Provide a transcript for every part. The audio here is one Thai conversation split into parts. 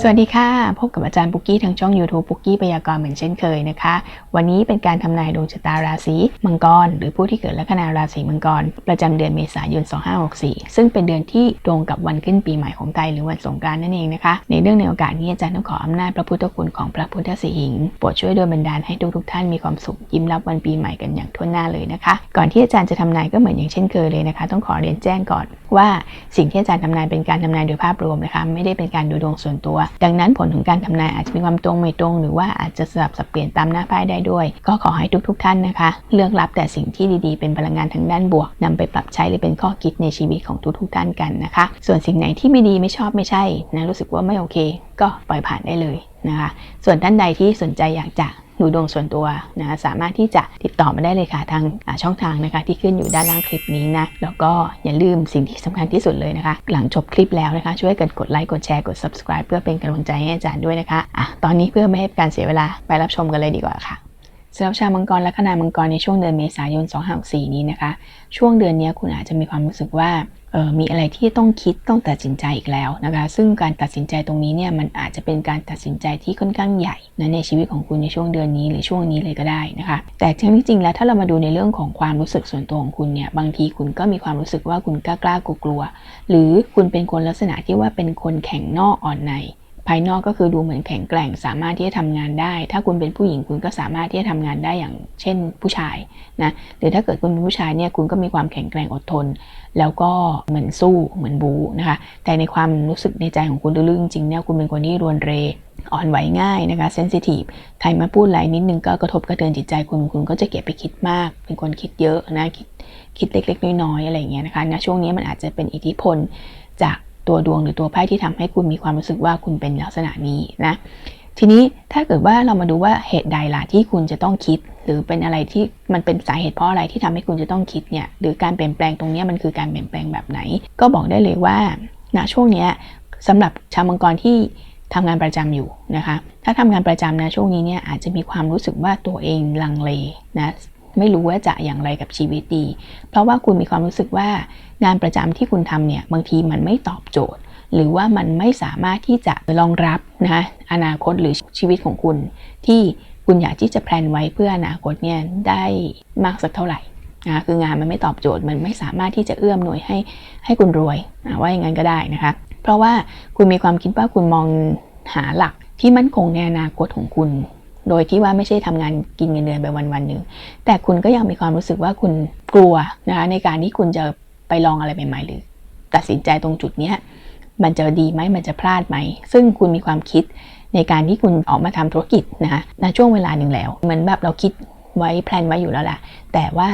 สวัสดีค่ะ พบกับอาจารย์ปุกกี้ทางช่อง YouTube ปุกกี้พยากรณ์เหมือนเช่นเคยนะคะ วันนี้เป็นการทำนายดวงชะตาราศีมังกร หรือผู้ที่เกิดลัคนาราศีมังกร ประจำเดือนเมษายน 2564 ซึ่งเป็นเดือนที่ตรงกับวันขึ้นปีใหม่ของไทยหรือวันสงกรานต์นั่นเองนะคะ ในเรื่องในโอกาสนี้อาจารย์ต้องขออำนาจพระพุทธคุณของพระพุทธสีหิงโปรดช่วยดยบันดาลให้ทุกทุกท่านมีความสุขยิ้มรับวันปีใหม่กันอย่างทั่วหน้าเลยนะคะ ก่อนที่อาจารย์จะทำนายก็เหมือนอย่างเช่นเคยเลยนะคะ ต้องขอเรียนแจ้งก่อนว่าสิ่งที่อาจารย์ทำนายเป็นการทำนายโดยภาพรวมนะคะไม่ได้เป็นการดูดวงส่วนตัว ดังนั้นผลของการทำนายอาจจะมีความตรงไม่ตรง หรือว่าอาจจะสลับสับเปลี่ยนตามหน้าไพ่ได้ด้วย ก็ขอให้ทุกๆทท่านนะคะ เลือกรับแต่สิ่งที่ดีๆ เป็นพลังงานทางด้านบวกนำไปปรับใช้หรือเป็นข้อคิดในชีวิตของทุกๆท่านกันนะคะ ส่วนสิ่งไหนที่ไม่ดีไม่ชอบไม่ใช่นะรู้สึกว่าไม่โอเค ก็ปล่อยผ่านได้เลยนะคะ ส่วนท่านใดที่สนใจอยากจะ ดูดวงส่วนตัวนะสามารถที่จะติดต่อมาได้เลยค่ะทางช่องทางนะคะที่ขึ้นอยู่ด้านล่างคลิปนี้นะแล้วก็อย่าลืมสิ่งที่สำคัญที่สุดเลยนะคะ หลังจบคลิปแล้วนะคะ ช่วยกันกดไลค์กดแชร์กด subscribe เพื่อเป็นกำลังใจให้อาจารย์ด้วยนะคะอะตอนนี้เพื่อไม่ให้การเสียเวลาไปรับชมกันเลยดีกว่าค่ะสำหรับชาวมังกรและคณามังกรในช่วงเดือนเมษายน 2564 นี้นะคะ ช่วงเดือนนี้คุณอาจจะมีความรู้สึกว่า มีอะไรที่ต้องคิดต้องตัดสินใจอีกแล้วนะคะ ซึ่งการตัดสินใจตรงนี้เนี่ยมันอาจจะเป็นการตัดสินใจที่ค่อนข้างใหญ่นะในชีวิตของคุณในช่วงเดือนนี้หรือช่วงนี้เลยก็ได้นะคะ แต่ทั้งที่จริงแล้วถ้าเรามาดูในเรื่องของความรู้สึกส่วนตัวของคุณเนี่ยบางทีคุณก็มีความรู้สึกว่าคุณกล้ากล้ากลัวกลัว หรือคุณเป็นคนลักษณะที่ว่าเป็นคนแข็งนอกอ่อนใน ภายนอกก็คือดูเหมือนแข็งแกร่งสามารถที่จะทำงานได้ ถ้าคุณเป็นผู้หญิงคุณก็สามารถที่จะทำงานได้อย่างเช่นผู้ชายนะหรือถ้าเกิดคุณเป็นผู้ชายเนี่ยคุณก็มีความแข็งแกร่งอดทน แล้วก็เหมือนสู้เหมือนบูนะคะแต่ในความรู้สึกในใจของคุณลึกจริงเนี่ยคุณเป็นคนที่รวนเรอ่อนไหวง่ายนะคะเซนซิทีฟใครมาพูดอะไรนิดนึงก็กระทบกระเทือนจิตใจคุณคุณก็จะเก็บไปคิดมาก เป็นคนคิดเยอะนะคิดคิดเล็กๆ น้อยๆอะไรอย่างเงี้ยนะคะณช่วงนี้มันอาจจะเป็นอิทธิพลจาก ตัวดวงหรือตัวไพ่ที่ทำให้คุณมีความรู้สึกว่าคุณเป็นลักษณะนี้นะทีนี้ถ้าเกิดว่าเรามาดูว่าเหตุใดล่ะที่คุณจะต้องคิด หรือเป็นอะไรที่มันเป็นสาเหตุเพราะอะไรที่ทำให้คุณจะต้องคิดเนี่ยหรือการเปลี่ยนแปลงตรงนี้มันคือการเปลี่ยนแปลงแบบไหน ก็บอกได้เลยว่าณช่วงนี้ยสำหรับชาวมังกรที่ทำงานประจำอยู่นะคะ ถ้าทำงานประจำนะช่วงนี้เนี่ยอาจจะมีความรู้สึกว่าตัวเองลังเลนะ ไม่รู้ว่าจะอย่างไรกับชีวิตดี เพราะว่าคุณมีความรู้สึกว่างานประจำที่คุณทำเนี่ยบางทีมันไม่ตอบโจทย์ หรือว่ามันไม่สามารถที่จะรองรับนะคะอนาคตหรือชีวิตของคุณ ที่คุณอยากที่จะแพลนไว้เพื่ออนาคตเนี่ยได้มากสักเท่าไหร่นะคืองานมันไม่ตอบโจทย์มันไม่สามารถที่จะเอื้อมหน่วยให้ให้คุณรวยอะว่าอย่างนั้นก็ได้นะคะเพราะว่าคุณมีความคิดว่าคุณมองหาหลักที่มั่นคงในอนาคตของคุณ โดยที่ว่าไม่ใช่ทำงานกินเงินเดือนไปวันวันหนึ่งแต่คุณก็ยังมีความรู้สึกว่าคุณกลัวนะคะในการที่คุณจะไปลองอะไรใหม่ๆหรือ ตัดสินใจตรงจุดนี้มันจะดีไหมมันจะพลาดไหม ซึ่งคุณมีความคิดในการที่คุณออกมาทำธุรกิจนะคะณช่วงเวลาหนึ่งแล้วเหมือนแบบเราคิดไว้แพลนไว้อยู่แล้วแหละแต่ว่า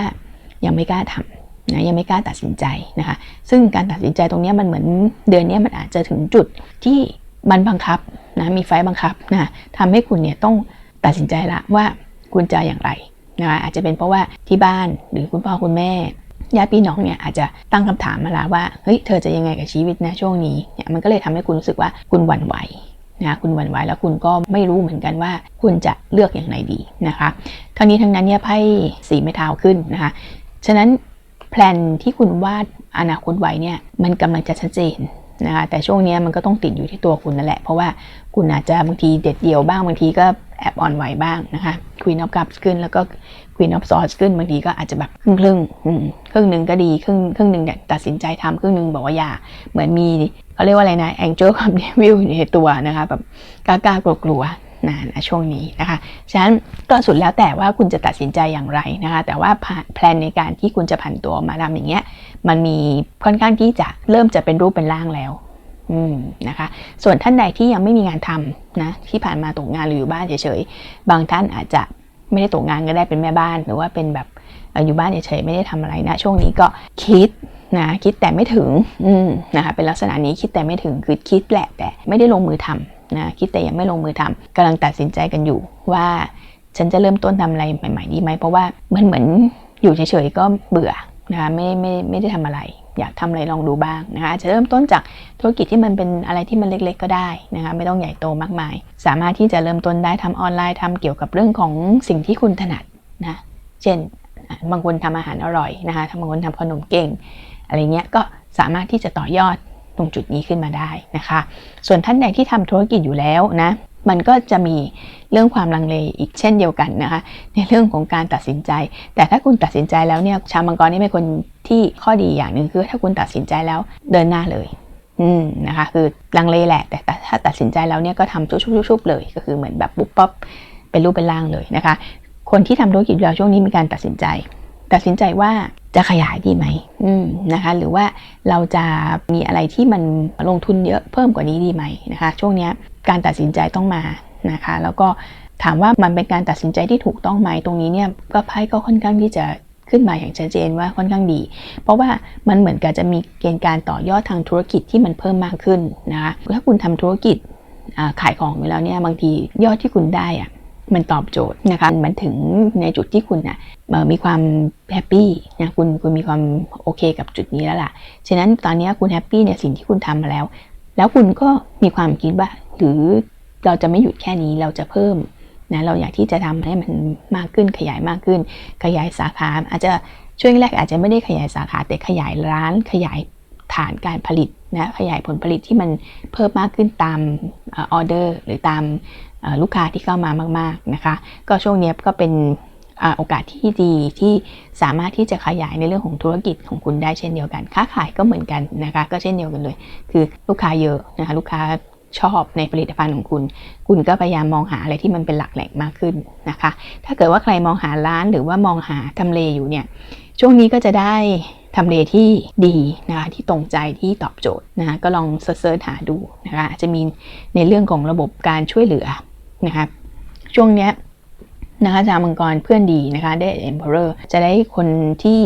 ยังไม่กล้าทำนะยังไม่กล้าตัดสินใจนะคะ ซึ่งการตัดสินใจตรงนี้มันเหมือนเดือนนี้มันอาจจะถึงจุดที่มันบังคับนะมีไฟบังคับนะทำให้คุณเนี่ยต้อง ตัดสินใจละว่าคุณจะอย่างไรนะคะอาจจะเป็นเพราะว่าที่บ้านหรือคุณพ่อคุณแม่ญาติพี่น้องเนี่ยอาจจะตั้งคำถามมาแล้วว่าเฮ้ยเธอจะยังไงกับชีวิตนะช่วงนี้เนี่ยมันก็เลยทำให้คุณรู้สึกว่าคุณหวั่นไหวนะคุณหวั่นไหวแล้วคุณก็ไม่รู้เหมือนกันว่า คุณจะเลือกอย่างไรดีนะคะทั้งนี้ทั้งนั้นเนี่ยไพ่สีไม้เท้าขึ้นนะคะฉะนั้นแพลนที่คุณวาดอนาคตไว้เนี่ยมันกำลังจะชัดเจน นะคะแต่ช่วงนี้มันก็ต้องติดอยู่ที่ตัวคุณนั่นแหละ เพราะว่าคุณอาจจะบางทีเด็ดเดี่ยวบ้างบางทีก็แอบอ่อนไหวบ้างนะคะควีนออฟกัพขึ้นแล้วก็ควีนออฟซอร์ขึ้นบางทีก็อาจจะแบบครึ่งครึ่งครึ่งหนึ่งก็ดีครึ่งครึ่งหนึ่งเนี่ยตัดสินใจทำครึ่งหนึ่งบอกว่าอย่าเหมือนมีเขาเรียกว่าอะไรนะแองเจิลกับเดวิลอยู่ในตัวนะคะแบบกล้ากลัวกลัว นะนะช่วงนี้นะคะ ฉะนั้นก็สุดแล้วแต่ว่าคุณจะตัดสินใจอย่างไรนะคะ แต่ว่าแพลนในการที่คุณจะผันตัวมาทำอย่างเงี้ย มันมีค่อนข้างที่จะเริ่มจะเป็นรูปเป็นร่างแล้วนะคะ ส่วนท่านใดที่ยังไม่มีงานทำนะที่ผ่านมาตกงานหรืออยู่บ้านเฉยๆ บางท่านอาจจะไม่ได้ตกงานก็ได้เป็นแม่บ้าน หรือว่าเป็นแบบอยู่บ้านเฉยๆไม่ได้ทำอะไรนะ ช่วงนี้ก็คิดนะคิดแต่ไม่ถึงนะคะเป็นลักษณะนี้คิดแต่ไม่ถึงคือคิดแหละแต่ไม่ได้ลงมือทำ นะคิดแต่ยังไม่ลงมือทำกำลังตัดสินใจกันอยู่ว่าฉันจะเริ่มต้นทำอะไรใหม่ๆดีไหมเพราะว่ามันเหมือนอยู่เฉยๆก็เบื่อนะคะไม่ไม่ไม่ได้ทำอะไร อยากทำอะไรลองดูบ้างนะคะอาจจะเริ่มต้นจากธุรกิจที่มันเป็นอะไรที่มันเล็กๆ ก็ได้นะคะไม่ต้องใหญ่โตมากมาย สามารถที่จะเริ่มต้นได้ทำออนไลน์ทำเกี่ยวกับเรื่องของสิ่งที่คุณถนัดนะเช่นบางคนทำอาหารอร่อยนะคะบางคนทำขนมเก่ง อะไรเงี้ยก็สามารถที่จะต่อยอด ตรงจุดนี้ขึ้นมาได้นะคะ ส่วนท่านใดที่ทำธุรกิจอยู่แล้วนะมันก็จะมีเรื่องความลังเลอีกเช่นเดียวกันนะคะในเรื่องของการตัดสินใจ แต่ถ้าคุณตัดสินใจแล้วเนี่ยชาวมังกรนี่เป็นคนที่ข้อดีอย่างหนึ่งคือถ้าคุณตัดสินใจแล้วเดินหน้าเลยอืมนะคะคือลังเลแหละแต่ถ้าตัดสินใจแล้วเนี่ยก็ทำชุบๆๆเลย ก็คือเหมือนแบบปุ๊บปั๊บเป็นรูปเป็นร่างเลยนะคะ คนที่ทำธุรกิจแล้วช่วงนี้มีการตัดสินใจ ตัดสินใจว่า จะขยายดีไหมอืมนะคะ หรือว่าเราจะมีอะไรที่มันลงทุนเยอะเพิ่มกว่านี้ดีไหมนะคะ ช่วงนี้การตัดสินใจต้องมานะคะ แล้วก็ถามว่ามันเป็นการตัดสินใจที่ถูกต้องไหมตรงนี้เนี่ยก็ไพ่ก็ค่อนข้างที่จะขึ้นมาอย่างชัดเจนว่าค่อนข้างดี เพราะว่ามันเหมือนกับจะมีเกณฑ์การต่อยอดทางธุรกิจที่มันเพิ่มมากขึ้นนะคะถ้าคุณทำธุรกิจขายของอยู่แล้วเนี่ยบางทียอดที่คุณได้อะ มันตอบโจทย์นะคะ มันถึงในจุดที่คุณนะมีความแฮปปี้นะคุณคุณมีความโอเคกับจุดนี้แล้วล่ะ ฉะนั้นตอนนี้คุณแฮปปี้ในสิ่งที่คุณทำมาแล้ว แล้วคุณก็มีความคิดว่าหรือเราจะไม่หยุดแค่นี้เราจะเพิ่มนะเราอยากที่จะทำให้มันมากขึ้นขยายมากขึ้น ขยายสาขาอาจจะช่วงแรกอาจจะไม่ได้ขยายสาขาแต่ขยายร้านขยายฐานการผลิตนะขยายผลผลิตที่มันเพิ่มมากขึ้นตามออเดอร์ หรือตาม ลูกค้าที่เข้ามามาก ๆนะคะ ก็ช่วงนี้ก็เป็นโอกาสที่ดีที่สามารถที่จะขยายในเรื่องของธุรกิจของคุณได้เช่นเดียวกัน ค้าขายก็เหมือนกันนะคะ ก็เช่นเดียวกันเลย คือลูกค้าเยอะนะคะลูกค้าชอบในผลิตภัณฑ์ของคุณ คุณก็พยายามมองหาอะไรที่มันเป็นหลักแหล่งมากขึ้นนะคะ ถ้าเกิดว่าใครมองหาร้านหรือว่ามองหาทำเลอยู่เนี่ย ช่วงนี้ก็จะได้ทำเลที่ดีนะคะที่ตรงใจที่ตอบโจทย์นะคะก็ลองเซิร์ชหาดูนะคะจะมีในเรื่องของระบบการช่วยเหลือ นะคะช่วงเนี้ยนะคะจามังกรเพื่อนดีนะคะได้ Emperor จะได้คนที่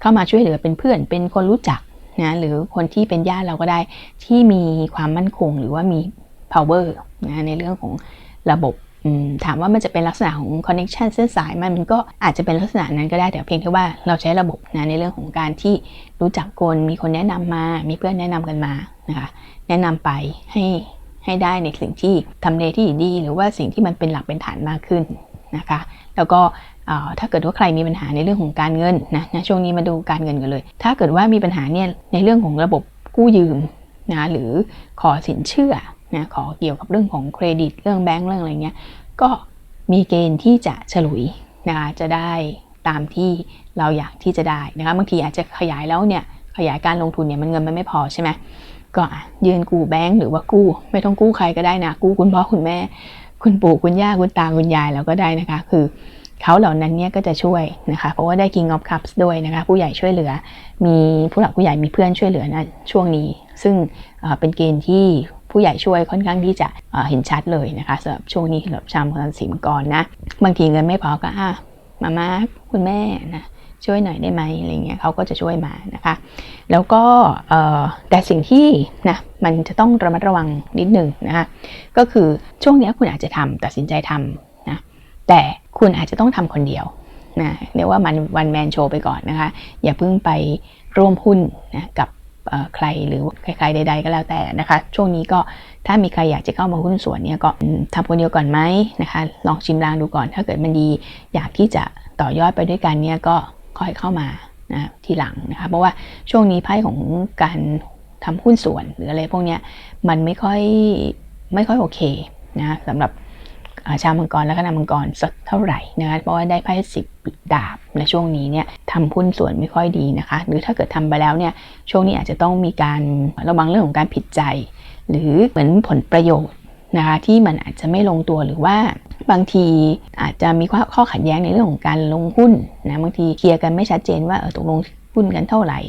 เข้ามาช่วยเหลือเป็นเพื่อนเป็นคนรู้จักนะหรือคนที่เป็นญาติเราก็ได้ที่มีความมั่นคงหรือว่ามี power นะในเรื่องของระบบถามว่ามันจะเป็นลักษณะของ connection เส้นสายมันมันก็อาจจะเป็นลักษณะนั้นก็ได้แต่เพียงแค่ว่าเราใช้ระบบนะในเรื่องของการที่รู้จักคนมีคนแนะนำมา มีเพื่อนแนะนำกันมานะคะแนะนำไปให้ ให้ได้ในสิ่งที่ทำเลที่ดี หรือว่าสิ่งที่มันเป็นหลักเป็นฐานมากขึ้นนะคะ แล้วก็ถ้าเกิดว่าใครมีปัญหาในเรื่องของการเงินนะนะช่วงนี้มาดูการเงินกันเลย ถ้าเกิดว่ามีปัญหาเนี่ยในเรื่องของระบบกู้ยืมนะหรือขอสินเชื่อนะขอเกี่ยวกับเรื่องของเครดิตเรื่องแบงก์เรื่องอะไรเงี้ยก็มีเกณฑ์ที่จะฉลุยนะคะจะได้ตามที่เราอยากที่จะได้นะคะบางทีอาจจะขยายแล้วเนี่ยขยายการลงทุนเนี่ยมันเงินมันไม่พอใช่ไหม ก็ยืนกู้แบงก์หรือว่ากู้ ไม่ต้องกู้ใครก็ได้นะ กู้คุณพ่อคุณแม่ คุณปู่คุณย่าคุณตาคุณยายแล้วก็ได้นะคะ คือเขาเหล่านั้นเนี่ยก็จะช่วยนะคะ เพราะว่าได้ King of Cups ด้วยนะคะ ผู้ใหญ่ช่วยเหลือ มีผู้หลักผู้ใหญ่มีเพื่อนช่วยเหลือนะช่วงนี้ ซึ่งเป็นเกณฑ์ที่ผู้ใหญ่ช่วยค่อนข้างที่จะเห็นชัดเลยนะคะสำหรับช่วงนี้สำหรับชาวราศีมังกรนะ บางทีเงินไม่พอก็อะมาม่าคุณแม่นะ ช่วยหน่อยได้ไหมอะไรเงี้ยเขาก็จะช่วยมานะคะ แล้วก็แต่สิ่งที่นะมันจะต้องระมัดระวังนิดหนึ่งนะคะก็คือช่วงนี้คุณอาจจะทำตัดสินใจทำนะแต่คุณอาจจะต้องทำคนเดียวนะเรียกว่ามันวันแมนโชว์ไปก่อนนะคะ อย่าเพิ่งไปร่วมหุ้นนะกับใครหรือใครใด ๆ ก็แล้วแต่นะคะ ช่วงนี้ก็ถ้ามีใครอยากจะเข้ามาหุ้นส่วนเนี่ยก็ทำคนเดียวก่อนไหมนะคะ ลองชิมลางดูก่อน ถ้าเกิดมันดีอยากที่จะต่อยอดไปด้วยกันเนี่ยก็ ค่อยเข้ามานะทีหลังนะคะเพราะว่าช่วงนี้ไพ่ของการทำหุ้นส่วนหรืออะไรพวกนี้มันไม่ค่อยไม่ค่อยโอเคนะสำหรับชาวมังกรและคณะมังกรสักเท่าไหร่นะคะเพราะว่าได้ไพ่สิบดาบในช่วงนี้เนี่ยทำหุ้นส่วนไม่ค่อยดีนะคะ หรือถ้าเกิดทำไปแล้วเนี่ยช่วงนี้อาจจะต้องมีการระวังเรื่องของการผิดใจ หรือเหมือนผลประโยชน์ นะคะที่มันอาจจะไม่ลงตัวหรือว่าบางทีอาจจะมีข้อขัดแย้งในเรื่องของการลงหุ้นนะบางทีเคลียร์กันไม่ชัดเจนว่าเออตกลงหุ้นกันเท่าไหร่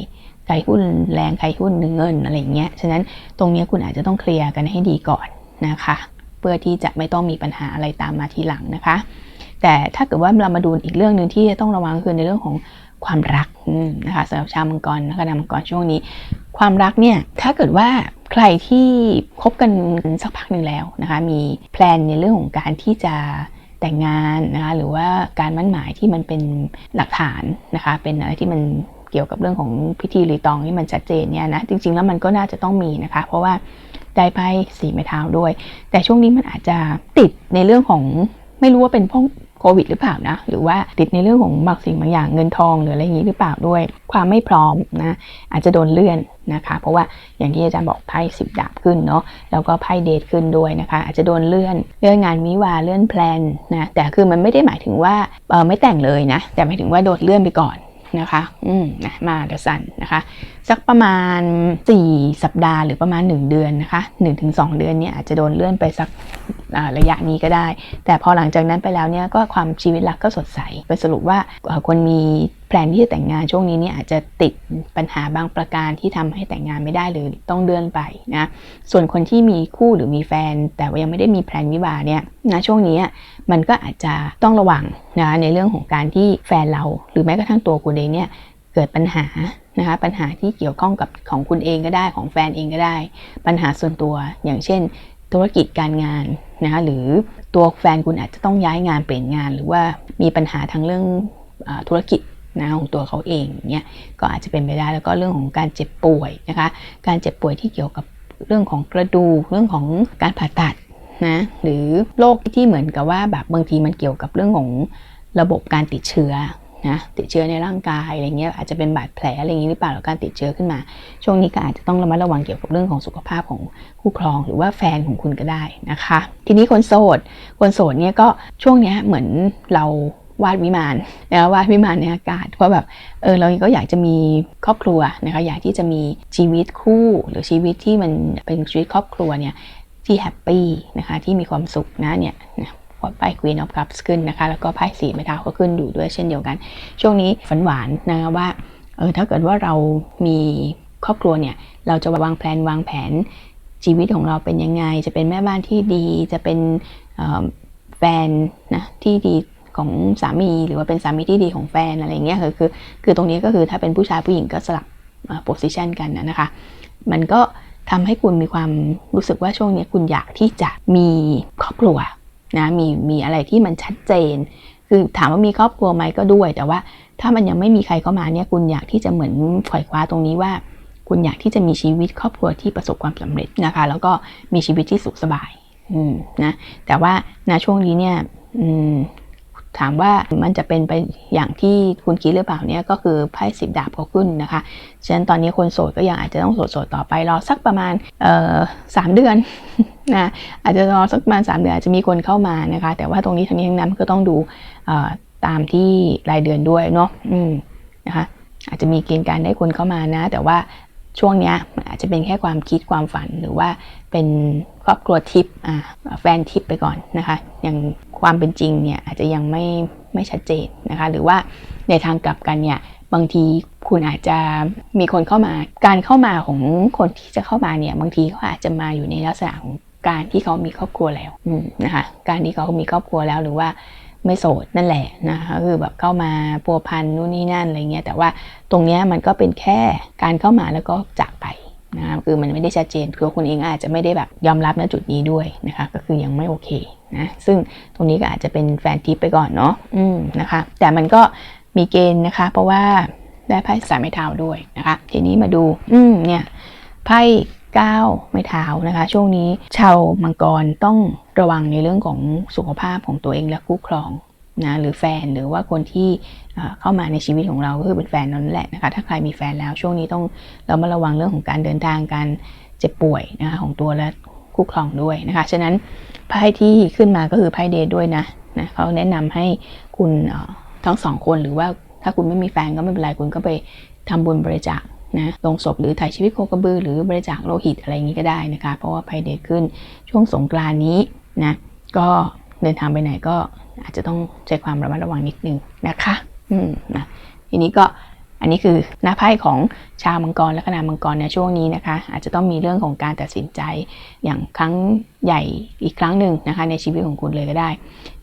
ใครหุ้นแรงใครหุ้นเงินอะไรเงี้ยฉะนั้นตรงนี้คุณอาจจะต้องเคลียร์กันให้ดีก่อนนะคะเพื่อที่จะไม่ต้องมีปัญหาอะไรตามมาทีหลังนะคะ แต่ถ้าเกิดว่าเรามาดูอีกเรื่องหนึ่งที่ต้องระวังคือในเรื่องของความรักนะคะสำหรับชาวมังกรนะคะนมังกรช่วงนี้ ความรักเนี่ยถ้าเกิดว่า ใครที่คบกันสักพักหนึ่งแล้วนะคะมีแพลนในเรื่องของการที่จะแต่งงานนะคะหรือว่าการมั่นหมายที่มันเป็นหลักฐานนะคะเป็นอะไรที่มันเกี่ยวกับเรื่องของพิธีรีตองที่มันชัดเจนเนี่ยนะจริง ๆ แล้วมันก็น่าจะต้องมีนะคะ เพราะว่าได้ไพ่สีไม้เท้าด้วย แต่ช่วงนี้มันอาจจะติดในเรื่องของไม่รู้ว่าเป็นเพราะ ควิดหรือเปล่านะ หรือว่าติดในเรื่องของบางสิ่งบางอย่างเงินทองหรืออะไรอย่างนี้หรือเปล่าด้วย ความไม่พร้อมนะอาจจะโดนเลื่อนนะคะ เพราะว่าอย่างที่อาจารย์บอกไพ่สิบดาบขึ้นเนาะแล้วก็ไพ่เดทขึ้นด้วยนะคะ อาจจะโดนเลื่อนเลื่อนงานวิวาเลื่อนแพลนนะแต่คือมันไม่ได้หมายถึงว่าเออไม่แต่งเลยนะแต่หมายถึงว่าโดนเลื่อนไปก่อนนะคะ อืมนะมาเดซันนะคะ สักประมาณ 4 สัปดาห์หรือประมาณ 1 เดือนนะคะ 1-2 เดือนเนี่ยอาจจะโดนเลื่อนไปสักระยะนี้ก็ได้ แต่พอหลังจากนั้นไปแล้วเนี่ยก็ความชีวิตรักก็สดใส ไปสรุปว่าคนมีแพลนที่จะแต่งงานช่วงนี้เนี่ยอาจจะติดปัญหาบางประการที่ทำให้แต่งงานไม่ได้หรือต้องเลื่อนไปนะส่วนคนที่มีคู่หรือมีแฟน แต่ว่ายังไม่ได้มีแพลนวิวาเนี่ยนะช่วงนี้มันก็อาจจะต้องระวังนะในเรื่องของการที่แฟนเรา หรือแม้กระทั่งตัวคุณเองเนี่ยเกิดปัญหา นะคะปัญหาที่เกี่ยวข้องกับของคุณเองก็ได้ของแฟนเองก็ได้ ปัญหาส่วนตัวอย่างเช่น ธุรกิจการงานนะคะหรือตัวแฟนคุณอาจจะต้องย้ายงานเปลี่ยนงาน หรือว่ามีปัญหาทางเรื่องอธุรกิจนะของตัวเขาเองเนี่ยก็อาจจะเป็นไปได้แล้วก็เรื่องของการเจ็บป่วยนะคะการเจ็บป่วยที่เกี่ยวกับเรื่องของกระดูกเรื่องของการผ่าตัดนะหรือโรคที่เหมือนกับว่าแบบบางทีมันเกี่ยวกับเรื่องของระบบการติดเชื้อ นะติดเชื้อในร่างกายอะไรเงี้ยอาจจะเป็นบาดแผลอะไรอย่างนี้หรือเปล่าหรือการติดเชื้อขึ้นมา ช่วงนี้ก็อาจจะต้องระมัดระวังเกี่ยวกับเรื่องของสุขภาพของคู่ครองหรือว่าแฟนของคุณก็ได้นะคะ ทีนี้คนโสดคนโสดเนี่ยก็ช่วงเนี้ยเหมือนเราวาดวิมานนะวาดวิมานในอากาศว่าแบบเออเราก็อยากจะมีครอบครัวนะคะอยากที่จะมีชีวิตคู่หรือชีวิตที่มันเป็นชีวิตครอบครัวเนี่ยที่แฮปปี้นะคะที่มีความสุขนะเนี่ย นะไพ่ Queen of Cups ขึ้นนะคะ แล้วก็ไพ่สีไม้เท้าก็ขึ้นอยู่ด้วยเช่นเดียวกัน ช่วงนี้ฝันหวานนะคะว่าเออถ้าเกิดว่าเรามีครอบครัวเนี่ยเราจะวางแผนวางแผนชีวิตของเราเป็นยังไง จะเป็นแม่บ้านที่ดี จะเป็นแฟนนะที่ดีของสามี หรือว่าเป็นสามีที่ดีของแฟนอะไรเงี้ยคือคือคือตรงนี้ก็คือถ้าเป็นผู้ชายผู้หญิงก็สลับโพสิชันกันนะนะคะ มันก็ทำให้คุณมีความรู้สึกว่าช่วงนี้คุณอยากที่จะมีครอบครัว นะมีมีอะไรที่มันชัดเจน คือถามว่ามีครอบครัวไหมก็ด้วย แต่ว่าถ้ามันยังไม่มีใครเข้ามาเนี่ยคุณอยากที่จะเหมือนขวายคว้าตรงนี้ว่า คุณอยากที่จะมีชีวิตครอบครัวที่ประสบความสำเร็จนะคะ แล้วก็มีชีวิตที่สุขสบายนะแต่ว่าณช่วงนี้เนี่ย ถามว่ามันจะเป็นไปอย่างที่คุณคิดหรือเปล่าเนี่ยก็คือไพ่สิบดาบเขาขึ้นนะคะ ฉะนั้นตอนนี้คนโสดก็ยังอาจจะต้องโสดๆต่อไปรอสักประมาณสามเดือนนะอาจจะรอสักประมาณสามเดือนอาจจะมีคนเข้ามานะคะ แต่ว่าตรงนี้ทั้งนี้ทั้งนั้นก็ต้องดูตามที่รายเดือนด้วยเนาะนะคะอาจจะมีเกณฑ์การได้คนเข้ามานะ แต่ว่าช่วงเนี้ยมันอาจจะเป็นแค่ความคิดความฝันหรือว่าเป็นครอบครัวทิปอ่าแฟนทิปไปก่อนนะคะย่าง ความเป็นจริงเนี่ยอาจจะยังไม่ไม่ชัดเจนนะคะ หรือว่าในทางกลับกันเนี่ยบางทีคุณอาจจะมีคนเข้ามาการเข้ามาของคนที่จะเข้ามาเนี่ยบางทีเขาอาจจะมาอยู่ในลักษณะของการที่เขามีครอบครัวแล้วนะคะ การที่เขามีครอบครัวแล้วหรือว่าไม่โสดนั่นแหละนะคะคือแบบเข้ามาพัวพันนู่นนี่นั่นอะไรเงี้ยแต่ว่าตรงเนี้ยมันก็เป็นแค่การเข้ามาแล้วก็จากไป นะคือมันไม่ได้ชัดเจนคือคุณเองอาจจะไม่ได้แบบยอมรับณจุดนี้ด้วยนะคะ ก็คือยังไม่โอเคนะซึ่งตรงนี้ก็อาจจะเป็นแฟนทิปไปก่อนเนาะอืมนะคะ แต่มันก็มีเกณฑ์นะคะ เพราะว่าได้ไพ่สามไม้เท้าด้วยนะคะ ทีนี้มาดู อืมเนี่ยไพ่ก้าวไม้เท้านะคะ ช่วงนี้ชาวมังกรต้องระวังในเรื่องของสุขภาพของตัวเองและคู่ครอง นะหรือแฟนหรือว่าคนที่เข้ามาในชีวิตของเราก็คือเป็นแฟนนั่นแหละนะคะถ้าใครมีแฟนแล้วช่วงนี้ต้องเรามาระวังเรื่องของการเดินทางการเจ็บป่วยนะคะของตัวและคู่ครองด้วยนะคะฉะนั้นไพ่ที่ขึ้นมาก็คือไพ่เดย์ด้วยนะนะเขาแนะนำให้คุณทั้งสองคนหรือว่าถ้าคุณไม่มีแฟนก็ไม่เป็นไรคุณก็ไปทำบุญบริจาคนะลงศพหรือถ่ายชีวิตโคกระบือหรือบริจาคโลหิตอะไรอย่างนี้ก็ได้นะคะ เพราะว่าไพ่เดย์ขึ้นช่วงสงกรานนี้นะก็ เดินทางไปไหนก็อาจจะต้องใช้ความระมัดระวังนิดนึงนะคะอืมนะทีนี้ก็อันนี้คือหน้าไพ่ของชาวมังกรและคณะมังกรในช่วงนี้นะคะ อาจจะต้องมีเรื่องของการตัดสินใจอย่างครั้งใหญ่อีกครั้งหนึ่งนะคะ ในชีวิตของคุณเลยก็ได้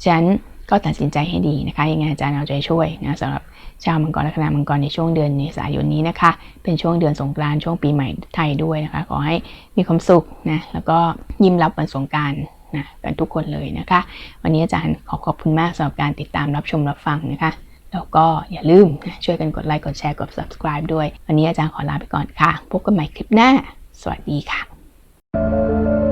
ฉะนั้นก็ตัดสินใจให้ดีนะคะยังไงอาจารย์เอาใจช่วยนะสำหรับชาวมังกรและคณะมังกรในช่วงเดือนเมษายนนี้นะคะ เป็นช่วงเดือนสงกรานต์ช่วงปีใหม่ไทยด้วยนะคะ ขอให้มีความสุขนะแล้วก็ยิ้มรับวันสงกราร นะกันทุกคนเลยนะคะ วันนี้อาจารย์ขอขอบคุณมากสำหรับการติดตามรับชมรับฟังนะคะ แล้วก็อย่าลืมนะช่วยกันกดไลค์กดแชร์กด subscribe ด้วย วันนี้อาจารย์ขอลาไปก่อนค่ะ พบกันใหม่คลิปหน้า สวัสดีค่ะ